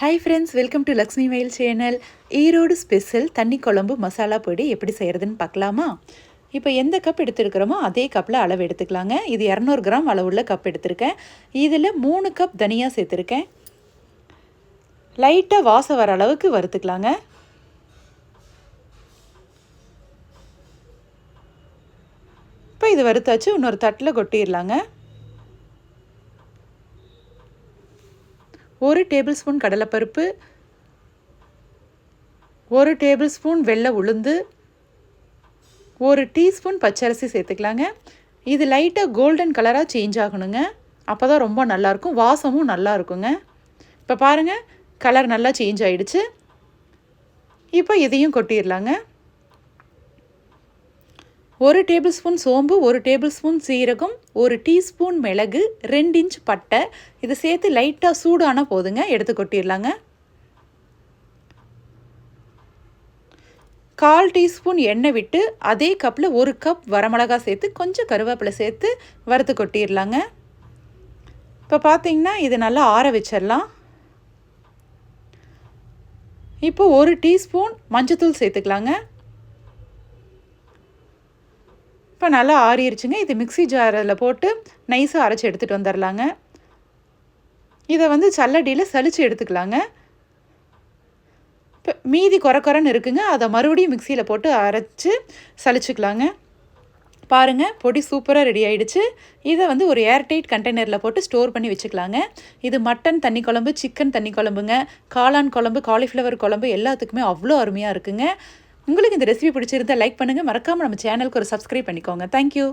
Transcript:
Hi friends welcome to Lakshmi Mayil channel Erode special தண்ணி குழம்பு மசாலா பொடி எப்படி செய்கிறதுன்னு பார்க்கலாமா? இப்போ எந்த கப் எடுத்துருக்கிறோமோ அதே கப்பில் அளவு எடுத்துக்கலாங்க. இது இரநூறு கிராம் அளவுள்ள கப் எடுத்திருக்கேன். இதில் மூணு கப் தனியாக சேர்த்துருக்கேன். லைட்டாக வாசம் வர அளவுக்கு வறுத்துக்கலாங்க. இப்போ இது வறுத்தாச்சு இன்னொரு தட்டில் கொட்டிடலாங்க. ஒரு டேபிள் ஸ்பூன் கடலைப்பருப்பு ஒரு டேபிள் ஸ்பூன் வெள்ளை உளுந்து ஒரு டீஸ்பூன் பச்சரிசி சேர்த்துக்கலாங்க. இது லைட்டாக கோல்டன் கலராக சேஞ்ச் ஆகணுங்க. அப்போ தான் ரொம்ப நல்லாயிருக்கும். வாசமும் நல்லா இருக்குங்க இப்போ பாருங்கள் கலர் நல்லா சேஞ்ச் ஆகிடுச்சு இப்போ இதையும் கொட்டிடலாங்க. ஒரு டேபிள் ஸ்பூன் சோம்பு ஒரு டேபிள் ஸ்பூன் சீரகம் ஒரு டீஸ்பூன் மிளகு ரெண்டு இன்ச் பட்டை. இதை சேர்த்து லைட்டாக சூடான போதுங்க எடுத்து கொட்டிடலாங்க. கால் டீஸ்பூன் எண்ணெய் விட்டு அதே கப்பில் ஒரு கப் வரமிளகா சேர்த்து கொஞ்சம் கருவேப்பிலை சேர்த்து வறுத்து கொட்டிடலாங்க. இப்போ பார்த்தீங்கன்னா இது நல்லா ஆற வச்சிடலாம். இப்போ ஒரு டீஸ்பூன் மஞ்சத்தூள் சேர்த்துக்கலாங்க. இப்போ நல்லா ஆறிடுச்சுங்க இது மிக்சி ஜாரில் போட்டு நைஸாக அரைச்சி எடுத்துகிட்டு வந்துடலாங்க இதை வந்து சல்லடியில் சளிச்சு எடுத்துக்கலாங்க. இப்போ மீதி குறக்குறன்னு இருக்குங்க. அதை மறுபடியும் மிக்சியில் போட்டு அரைச்சி சளிச்சுக்கலாங்க பாருங்கள் பொடி சூப்பராக ரெடி ஆகிடுச்சு இதை வந்து ஒரு ஏர்டைட் கண்டெய்னரில் போட்டு ஸ்டோர் பண்ணி வச்சுக்கலாங்க. இது மட்டன் தண்ணி குழம்பு சிக்கன் தண்ணி குழம்புங்க. காளான் குழம்பு காலிஃப்ளவர் குழம்பு எல்லாத்துக்குமே அவ்வளோ அருமையாக இருக்குங்க. உங்களுக்கு இந்த ரெசிபி பிடிச்சிருந்தா லைக் பண்ணுங்கள் மறக்காமல் நம்ம சேனலுக்கு ஒரு சப்ஸ்கிரைப் பண்ணிக்கோங்க. தேங்க்யூ